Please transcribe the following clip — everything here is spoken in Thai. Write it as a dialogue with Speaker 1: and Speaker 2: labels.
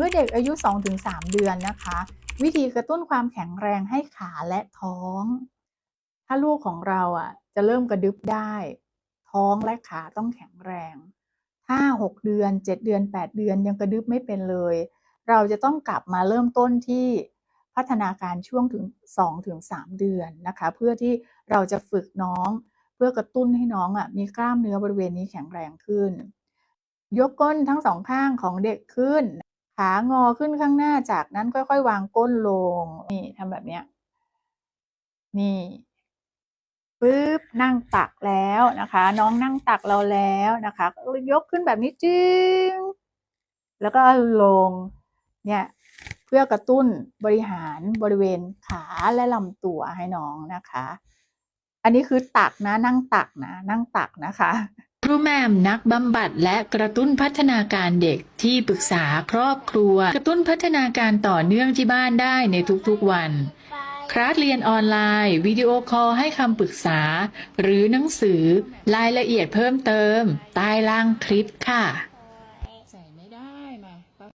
Speaker 1: เมื่อเด็กอายุ 2-3 เดือนนะคะ วิธีกระตุ้นความแข็งแรงให้ขาและท้อง ถ้าลูกของเราอะจะเริ่มกระดึบได้ ท้องและขาต้องแข็งแรงถ้า6เดือน 7 เดือน 8 เดือนยังกระดึบไม่เป็นเลย เราจะต้องกลับมาเริ่มต้นที่พัฒนาการช่วงถึง2-3เดือนนะคะ เพื่อที่เราจะฝึกน้องเพื่อกระตุ้นให้น้องอะมีกล้ามเนื้อบริเวณนี้แข็งแรงขึ้น ยกก้นทั้งสองข้างของเด็กขึ้น ขางอขึ้นข้างหน้าจากนั้นค่อย ๆ วางก้นลง นี่ทำแบบเนี้ย นี่ปึ๊บนั่งตักแล้วนะคะ น้องนั่งตักเราแล้วนะคะ ยกขึ้นแบบนี้จึงแล้วก็ลง เนี่ย เพื่อกระตุ้นบริหารบริเวณขาและลำตัวให้น้องนะคะ อันนี้คือตักนะ นั่งตักนะ นั่งตักนะคะ
Speaker 2: รูแมมนักบำบัดและกระตุ้นพัฒนาการเด็กที่ปรึกษาครอบครัว กระตุ้นพัฒนาการต่อเนื่องที่บ้านได้ในทุกๆวัน คลาสเรียนออนไลน์ วิดีโอคอลให้คำปรึกษา หรือหนังสือรายละเอียดเพิ่มเติมใต้ล่างคลิปค่ะ